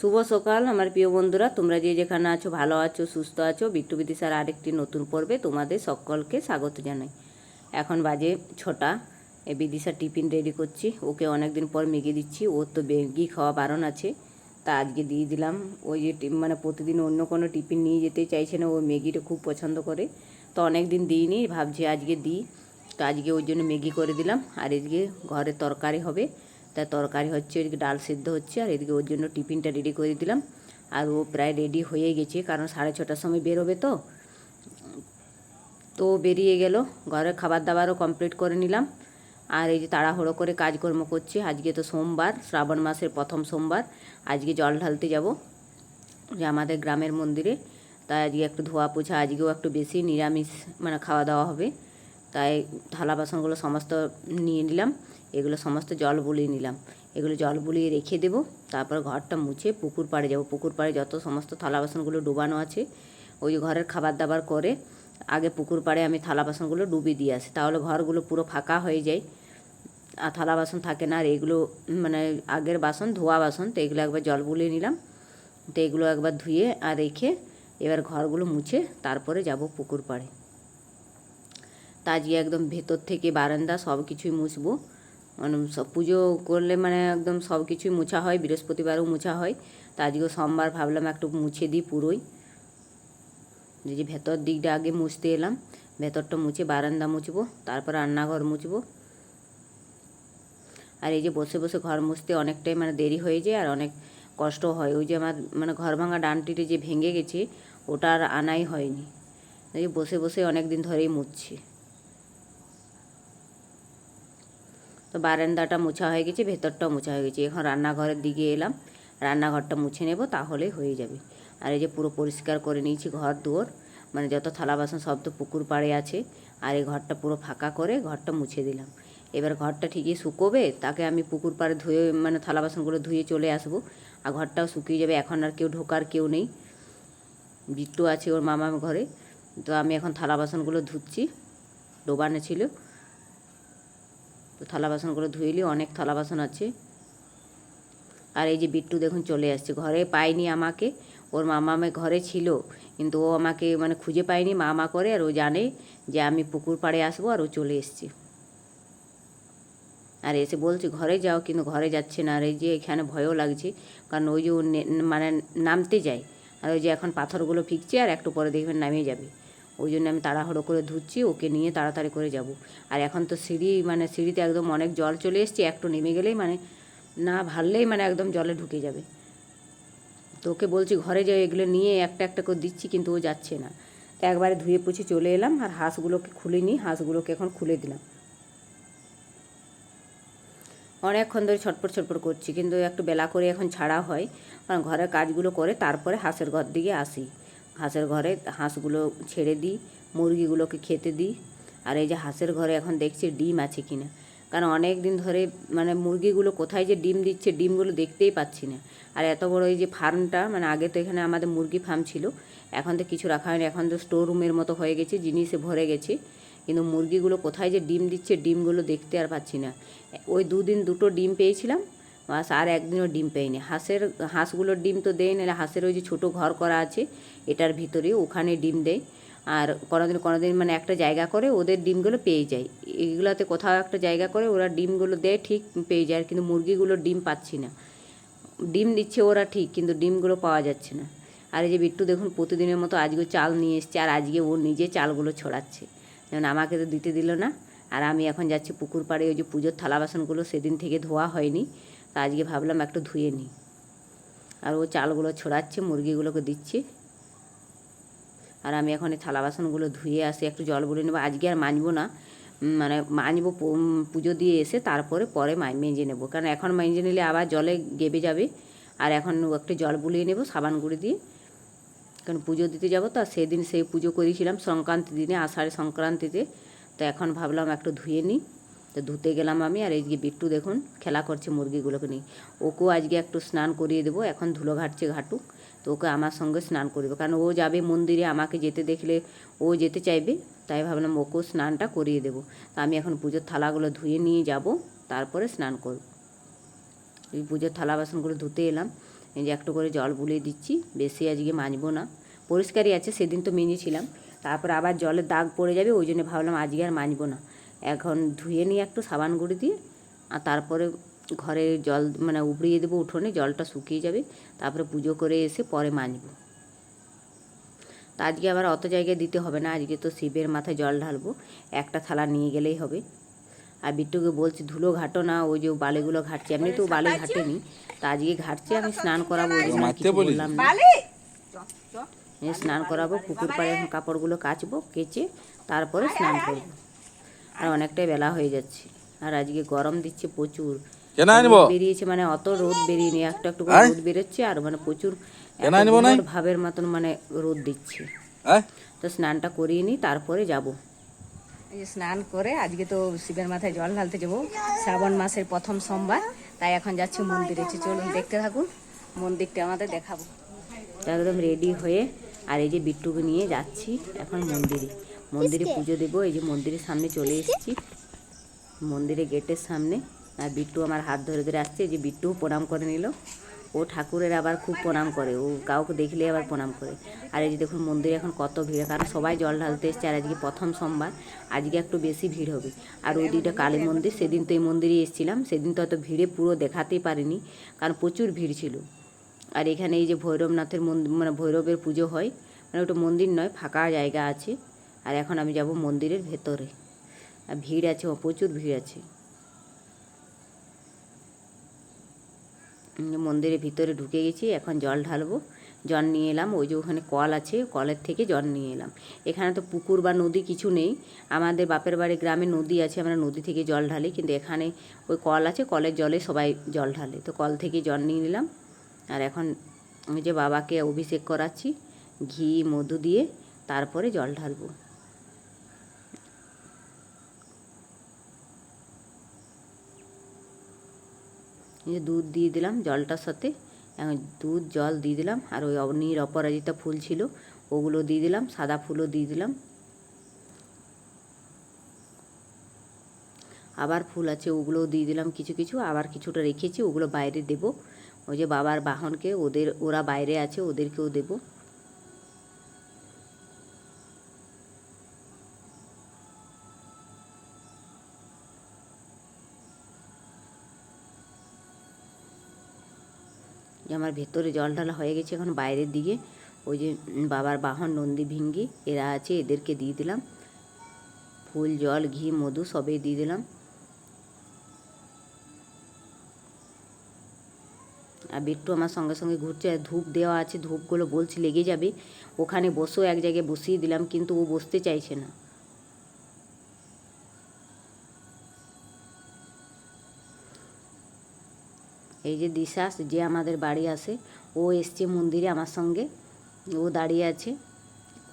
শুভ সকাল, আমার প্রিয় বন্ধুরা। তোমরা যে যেখানে আছো, ভালো আছো, সুস্থ আছো, বিট্টু বিদিশার আরেকটি নতুন পর্বে তোমাদের সকলকে স্বাগত জানাই। এখন বাজে ছটা, এ বিদিশা টিফিন রেডি করছি। ওকে অনেক দিন পর মেগে দিচ্ছি, ওর তো ম্যাগি খাওয়া বারণ আছে। তা আজকে দিয়ে দিলাম। ওই যে মানে প্রতিদিন অন্য কোনো টিফিন নিয়ে যেতে চাইছে না, ও ম্যাগিটা খুব পছন্দ করে। তো অনেক দিন দিইনি, ভাবছি আজকে দিই। তো আজকে ওই জন্য ম্যাগি করে দিলাম। আর এদিকে ঘরে তরকারি হবে। তা তরকারি হচ্ছে, ওইদিকে ডাল সিদ্ধ হচ্ছে, আর এদিকে ওর জন্য টিফিনটা রেডি করে দিলাম। আর ও প্রায় রেডি হয়ে গেছে, কারণ সাড়ে ছটার সময় বেরোবে তো। তো বেরিয়ে গেল, ঘরে খাবার দাবারও কমপ্লিট করে নিলাম। আর এই যে তাড়াহুড়ো করে কাজকর্ম করছি, আজকে তো সোমবার, শ্রাবণ মাসের প্রথম সোমবার, আজকে জল ঢালতে যাব। যে আমাদের গ্রামের মন্দিরে, তাই আজকে একটু ধোয়া পোছা আজকেও একটু বেশি নিরামিষ মানে খাওয়া দাওয়া হবে। তাই থালা বাসনগুলো সমস্ত নিয়ে নিলাম। এগুলো সমস্ত জল বুলিয়ে নিলাম। এগুলো জল বুলিয়ে রেখে দেবো। তারপর ঘরটা মুছে পুকুর পাড়ে যাব। পুকুর পাড়ে যত সমস্ত থালা বাসনগুলো ডুবানো আছে, ওই ঘরের খাবার দাবার করে আগে পুকুর পাড়ে আমি থালা বাসনগুলো ডুবিয়ে দিয়ে আসি। তাহলে ঘরগুলো পুরো ফাঁকা হয়ে যায়। আর থালা বাসন থাকে না। আর এগুলো মানে আগের বাসন, ধোয়া বাসন, তো এগুলো একবার জল বুলিয়ে নিলাম। তো এগুলো একবার ধুয়ে আর রেখে এবার ঘরগুলো মুছে তারপরে যাব পুকুর পাড়ে। তা আজকে একদম ভেতর থেকে বারান্দা, সব কিছুই মুছবো। মানে সব পুজো করলে মানে একদম সব কিছুই মোছা হয়, বৃহস্পতিবারও মোছা হয়। তা আজকেও সোমবার ভাবলাম একটু মুছে দিই পুরোই। যে ভেতর দিকটা আগে মুছতে এলাম, ভেতরটা মুছে বারান্দা মুছবো, তারপর রান্নাঘর মুছবো। আর এই যে বসে বসে ঘর মুছতে অনেকটাই মানে দেরি হয়ে যায় আর অনেক কষ্ট হয়। ওই যে আমার মানে ঘর ভাঙা ডানটিতে যে ভেঙে গেছে, ওটা আর আনাই হয়নি। এই বসে বসে অনেক দিন ধরেই মুছছি। তো বারান্দাটা মোছা হয়ে গেছে, ভেতরটাও মোছা হয়ে গেছে। এখন রান্নাঘরের দিকে এলাম, রান্নাঘরটা মুছে নেব, তাহলে হয়ে যাবে। আর এই যে পুরো পরিষ্কার করে নিয়েছি ঘর দুয়ার মানে যত থালা বাসন সব তো পুকুর পাড়ে আছে, আর এই ঘরটা পুরো ফাঁকা করে ঘরটা মুছে দিলাম। এবার ঘরটা ঠিকই শুকোবে, তাকে আমি পুকুর পাড়ে ধুয়ে মানে থালা বাসনগুলো ধুয়ে চলে আসব। আর ঘরটাও শুকিয়ে যাবে, এখন আর কেউ ঢোকার কেউ নেই। বিট্টু আছে ওর মামার ঘরে, তো আমি এখন থালা বাসনগুলো ধুচ্ছি, ডোবানো ছিল। তো থালা বাসনগুলো ধুইলি, অনেক থালা বাসন আছে। আর এই যে বিট্টু দেখুন চলে আসছে, ঘরে পায়নি আমাকে। ওর মামা আমার ঘরে ছিল, কিন্তু ও আমাকে মানে খুঁজে পায়নি, মামা করে আর ও জানে যে আমি পুকুর পাড়ে আসব আর ও চলে এসছে। আর এসে বলছে, ঘরে যাও, কিন্তু ঘরে যাচ্ছে না। আর এই যে এখানে ভয়ও লাগছে, কারণ ওই যে মানে নামতে যায়। আর ওই যে এখন পাথরগুলো ফিকছে, আর একটু পরে দেখবেন নামিয়ে যাবে। ওই জন্য আমি তাড়াহুড়ো করে ধুচ্ছি, ওকে নিয়ে তাড়াতাড়ি করে যাব। আর এখন তো সিঁড়ি মানে সিঁড়িতে একদম অনেক জল চলে এসছে, একটু নেমে গেলেই মানে না ভাললেই মানে একদম জলে ঢুকে যাবে। তো ওকে বলছি ঘরে যাও, এগুলো নিয়ে একটা একটা করে দিচ্ছি, কিন্তু ও যাচ্ছে না। তো একবারে ধুয়ে পুছে চলে এলাম, আর হাঁসগুলোকে খুলে নিই হাঁসগুলোকে এখন খুলে দিলাম। অনেকক্ষণ ধরে ছটপট ছটপট করছি, কিন্তু একটু বেলা করে এখন ছাড়া হয়। কারণ ঘরের কাজগুলো করে তারপরে হাঁসের ঘর দিকে আসি। হাঁসের ঘরে হাঁসগুলো ছেড়ে দিই, মুরগিগুলোকে খেতে দিই। আর এই যে হাঁসের ঘরে এখন দেখছি ডিম আছে কি না কারণ অনেক দিন ধরে মানে মুরগিগুলো কোথায় যে ডিম দিচ্ছে, ডিমগুলো দেখতেই পাচ্ছি না। আর এত বড় এই যে ফার্মটা মানে আগে তো এখানে আমাদের মুরগি ফার্ম ছিল, এখন তো কিছু রাখা হয়নি। এখন তো স্টোর রুমের মতো হয়ে গেছে, জিনিসে ভরে গেছে। কিন্তু মুরগিগুলো কোথায় যে ডিম দিচ্ছে, ডিমগুলো দেখতে আর পাচ্ছি না। ওই দুদিন দুটো ডিম পেয়েছিলাম বাস আর একদিনও ডিম পেইনি হাঁসের, হাঁসগুলোর ডিম তো দেয় না, হাঁসের ওই যে ছোটো ঘর করা আছে, এটার ভিতরে ওখানে ডিম দেয়। আর কোনোদিন কোনোদিন মানে একটা জায়গা করে ওদের ডিমগুলো পেয়ে যায়। এগুলোতে কোথাও একটা জায়গা করে ওরা ডিমগুলো দেয়, ঠিক পেয়ে যায়, কিন্তু মুরগিগুলোর ডিম পাচ্ছি না। ডিম দিচ্ছে ওরা ঠিক, কিন্তু ডিমগুলো পাওয়া যাচ্ছে না। আর এই যে বিট্টু দেখুন, প্রতিদিনের মতো আজকে চাল নিয়ে এসছে, আর আজকে ও নিজে চালগুলো ছড়াচ্ছে। যেমন আমাকে তো দিতে দিল না, আর আমি এখন যাচ্ছি পুকুর পাড়ে, ওই যে পুজোর থালা বাসনগুলো সেদিন থেকে ধোয়া হয়নি। তা আজকে ভাবলাম একটু ধুয়ে নিই। আর ও চালগুলো ছড়াচ্ছে, মুরগিগুলোকে দিচ্ছে। আর আমি এখন এই থালা বাসনগুলো ধুয়ে আসি, একটু জল বলে নেব। আজকে আর মাজবো না মানে মাজবো পুজো দিয়ে এসে তারপরে পরে মেজে নেব। কারণ এখন মেজে নিলে আবার জলে গেবে যাবে। আর এখন একটু জল বুলিয়ে নেব সাবান গুঁড়ি দিয়ে। কারণ পুজো দিতে যাব তো সেদিন সেই পুজো করেছিলাম সংক্রান্তি দিনে, আষাঢ় সংক্রান্তিতে। তো এখন ভাবলাম একটু ধুয়ে নিই। তো ধুতে গেলাম আমি আর এই এইদিকে বিট্টু দেখুন খেলা করছে মুরগিগুলোকে নিয়ে। ওকেও আজকে একটু স্নান করিয়ে দেবো, এখন ধুলো ঘাটছে ঘাটুক তো ওকে আমার সঙ্গে স্নান করিয়ে কারণ ও যাবে মন্দিরে, আমাকে যেতে দেখলে ও যেতে চাইবে, তাই ভাবলাম ওকেও স্নানটা করিয়ে দেবো। তা আমি এখন পুজোর থালাগুলো ধুয়ে নিয়ে যাব, তারপরে স্নান করব। এই পুজোর থালা বাসনগুলো ধুতে এলাম, এই যে একটু করে জল বুলিয়ে দিচ্ছি, বেশি আজকে মাজবো না। পরিষ্কারই আছে, সেদিন তো মেজেছিলাম, তারপর আবার জলের দাগ পড়ে যাবে, ওই জন্য ভাবলাম আজকে আর মাজবো না। এখন ধুয়ে নিয়ে একটু সাবান গুঁড়ি দিয়ে আর তারপরে ঘরে জল মানে উপড়িয়ে দেবো উঠোনে জলটা শুকিয়ে যাবে তারপরে পুজো করে এসে পরে মাজবো। তা আজকে আবার অত জায়গায় দিতে হবে না আজকে তো শিবের মাথায় জল ঢালবো একটা থালা নিয়ে গেলেই হবে। আর বিট্টুকে বলছি ধুলো ঘাটো না ওই যে বালিগুলো ঘাটছে এমনি তো বালি ঘাটেনি। তা আজকে ঘাটছে আমি স্নান করাবো ওই জন্য কিছু বললাম না। স্নান করাবো পুকুর পাড়ে এখন কাপড়গুলো কাচবো কেচে তারপরে স্নান করব। আর অনেকটাই বেলা হয়ে যাচ্ছে। আর আজকে গরম দিচ্ছে প্রচুর। রোদ বেরিয়েছে মানে অত রোদ বেরিয়ে একটু একটু করে রোদ বেরোচ্ছে আর মানে প্রচুর ভাবের মতন মানে রোদ দিচ্ছে। তো স্নানটা করিয়ে নি তারপরে যাব। এই যে স্নান করে আজকে তো শিবের মাথায় জল ঢালতে যাব। শ্রাবণ মাসের প্রথম সোমবার তাই এখন যাচ্ছি মন্দিরে। চলুন দেখতে থাকুন মন্দিরটা আমাদের দেখাবো। তো একদম রেডি হয়ে আর এই যে বিট্টুকে নিয়ে যাচ্ছি এখন মন্দিরে। মন্দিরে পুজো দেবো এই যে মন্দিরের সামনে চলে এসেছি। মন্দিরে গেটের সামনে। আর বিট্টু আমার হাত ধরে ধরে আসছে যে বিট্টু প্রণাম করে নিল। ও ঠাকুরের আবার খুব প্রণাম করে ও কাউকে দেখলে আবার প্রণাম করে। আর এই যে দেখুন মন্দিরে এখন কত ভিড় কারণ সবাই জল ঢালতে এসছে আর আজকে প্রথম সোমবার আজকে একটু বেশি ভিড় হবে। আর ওই দিকটা কালী মন্দির সেদিন তো এই মন্দিরে এসেছিলাম সেদিন তো অত ভিড়ে পুরো দেখাতেই পারিনি কারণ প্রচুর ভিড় ছিল। আর এখানে এই যে ভৈরবনাথের মন্দির মানে ভৈরবের পুজো হয় মানে ওটা মন্দির নয় ফাঁকা জায়গা আছে। আর এখন আমি যাব মন্দিরের ভেতরে। আর ভিড় আছে প্রচুর ভিড় আছে। মন্দিরের ভিতরে ঢুকে গেছি, এখন জল ঢালবো। জল নিয়ে এলাম, ওই যে ওখানে কল আছে, কলের থেকে জল নিয়ে এলাম। এখানে তো পুকুর বা নদী কিছু নেই। আমাদের বাপের বাড়ি গ্রামে নদী আছে, আমরা নদী থেকে জল ঢালি, কিন্তু এখানে ওই কল আছে, কলের জলে সবাই জল ঢালে। তো কল থেকে জল নিয়ে নিলাম, আর এখন ওই যে বাবাকে অভিষেক করাচ্ছি, ঘি, মধু দিয়ে তারপরে জল ঢালবো। যে দুধ দিয়ে দিলাম জলটার সাথে দুধ, জল দিয়ে দিলাম, আর ওই নীল অপরাজিতা ফুল ছিল, ওগুলো দিয়ে দিলাম, সাদা ফুলও দিয়ে দিলাম। আবার ফুল আছে, ওগুলোও দিয়ে দিলাম কিছু কিছু, আবার কিছুটা রেখেছি, ওগুলো বাইরে দেব। ওই যে বাবার বাহনকে, ওদের, ওরা বাইরে আছে, ওদেরকেও দেবো। আমার ভেতরে জল ঢালা হয়ে গেছে এখন বাইরের দিকে। ওই যে বাবার বাহন নন্দী ভিঙ্গি, এরা আছে, এদেরকে দিয়ে দিলাম। ফুল, জল, ঘি, মধু সবই দিয়ে দিলাম। আর বিট্টু আমার সঙ্গে সঙ্গে ঘুরছে, আর ধূপ দেওয়া আছে, ধূপগুলো বলছি লেগে যাবে। ওখানে বসেও এক জায়গায় বসিয়ে দিলাম, কিন্তু ও বসতে চাইছে না। এই যে দিশাস যে আমাদের বাড়ি আসে ও এসছে মন্দিরে আমার সঙ্গে। ও দাঁড়িয়ে আছে,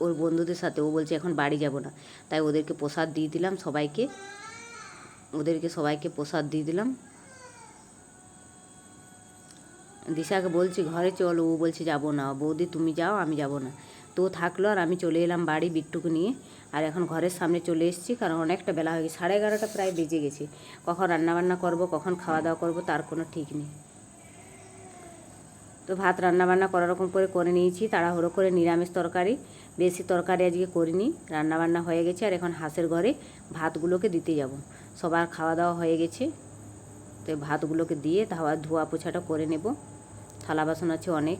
ওর বন্ধুদের সাথে। ও বলছে, এখন বাড়ি যাব না। তাই ওদেরকে প্রসাদ দিয়ে দিলাম সবাইকে। ওদেরকে সবাইকে প্রসাদ দিয়ে দিলাম। দিশাকে বলছি, ঘরে চলো। ও বলছে, যাব না। বৌদি, তুমি যাও, আমি যাব না। তো থাকল আর আমি চলে এলাম বাড়ি বিট্টুকে নিয়ে। আর এখন ঘরের সামনে চলে এসেছি, কারণ অনেকটা বেলা হয়ে গেছে, সাড়ে এগারোটা প্রায় বেজে গেছে। কখন রান্নাবান্না করব, কখন খাওয়া দাওয়া করব, তার কোনো ঠিক নেই। তো ভাত রান্নাবান্না করা রকম করে করে নিয়েছি, তাড়াহুড়ো করে নিরামিষ তরকারি, বেশি তরকারি আজকে করিনি, রান্নাবান্না হয়ে গেছে। আর এখন হাঁসের ঘরে ভাতগুলোকে দিতে যাব। সবার খাওয়া দাওয়া হয়ে গেছে, তো ভাতগুলোকে দিয়ে ধোয়া ধোয়া পোছাটা করে নেব। থালা বাসন আছে অনেক।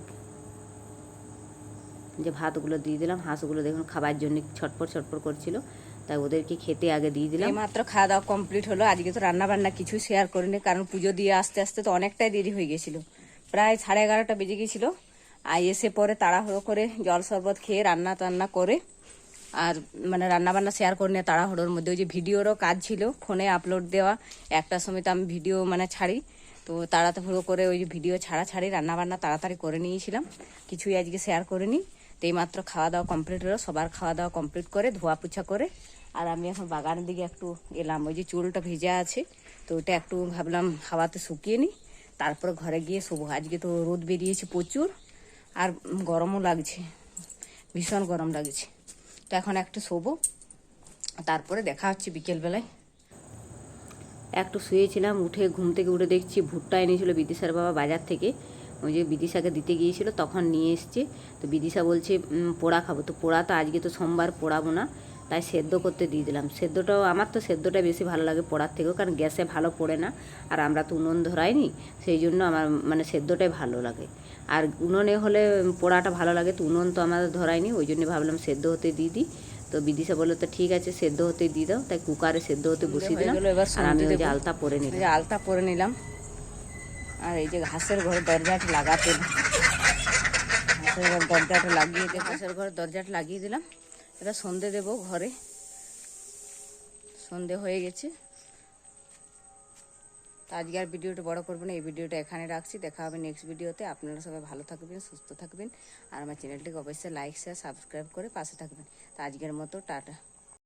যে ভাতগুলো দিয়ে দিলাম, হাঁসগুলো দেখুন খাবার জন্য ছটপট ছটপট করছিল, তাই ওদেরকে খেতে আগে দিয়ে দিলাম। মাত্র খাওয়া দাওয়া কমপ্লিট হলো, আজকে তো রান্না বান্না কিছু শেয়ার করিনি, কারণ পুজো দিয়ে আস্তে আস্তে তো অনেকটাই দেরি হয়ে গেছিল। প্রায় সাড়ে এগারোটা বেজে গেছিল, আর এসে পরে তাড়াহুড়ো করে জল শরবত খেয়ে রান্না টান্না করে, আর মানে রান্না বান্না শেয়ার করে নিয়ে তাড়াহুড়োর মধ্যে। ওই যে ভিডিওরও কাজ ছিল, ফোনে আপলোড দেওয়া একটার সময় তো আমি ভিডিও মানে ছাড়ি, তো তাড়াতাড়ি করে ওই যে ভিডিও ছাড়া ছাড়ি রান্না বান্না তাড়াতাড়ি করে নিয়েছিলাম, কিছুই আজকে শেয়ার করিনি। তো এইমাত্র খাওয়া দাওয়া কমপ্লিট হলো, সবার খাওয়া দাওয়া কমপ্লিট করে ধোয়া পোছা করে। আর আমি এখন বাগানের দিকে একটু এলাম ওই যে চুলটা ভেজা আছে, তো ওটা একটু ভাবলাম হাওয়াতে শুকিয়ে নিই। তারপরে ঘরে গিয়ে শোবো। আজকে তো রোদ বেরিয়েছে প্রচুর, আর গরমও লাগছে, ভীষণ গরম লাগছে। তো এখন একটু শোবো, তারপরে দেখা হচ্ছে বিকেলবেলায়। একটু শুয়েছিলাম, উঠে ঘুম থেকে উঠে দেখছি ভুট্টা এনেছিল বিদিশার বাবা বাজার থেকে। ওই যে বিদিশাকে দিতে গিয়েছিল তখন নিয়ে এসছে। তো বিদিশা বলছে পোড়া খাব। তো পোড়া তো আজকে তো সোমবার পোড়াবো না তাই সেদ্ধ করতে দিয়ে দিলাম। সেদ্ধটাও আমার তো সেদ্ধটা বেশি ভালো লাগে পোড়ার থেকেও কারণ গ্যাসে ভালো পড়ে না আর আমরা তো উনুন ধরাইনি সেই জন্য আমার মানে সেদ্ধটাই ভালো লাগে। আর উনুনে হলে পোড়াটা ভালো লাগে তো উনুন তো আমাদের ধরাইনি ওই জন্য ভাবলাম সেদ্ধ হতে দিয়ে দিই। তো বিদিশা বলল তো ঠিক আছে সেদ্ধ হতে দিয়ে দাও। তাই কুকারে সেদ্ধ হতে বসিয়ে দিলাম আর আমি ওই যে আলতা পরে নিলাম। আলতা পরে নিলাম। আর এই যে ঘাসের ঘর দরজাটা লাগাতে ঘাসের ঘর দরজাটা লাগিয়ে দিয়ে ঘাসের ঘর দরজাটা লাগিয়ে দিলাম। এটা সন্ধে দেবো ঘরে। সন্ধে হয়ে গেছে। আজকে আর ভিডিওটা বড় করব না, এই ভিডিওটা এখানে রাখছি। দেখা হবে নেক্সট ভিডিওতে। আপনারা সবাই ভালো থাকবেন, সুস্থ থাকবেন। আর আমার চ্যানেলটিকে অবশ্যই লাইক শেয়ার সাবস্ক্রাইব করে পাশে থাকবেন। তো আজকের মতো, টাটা।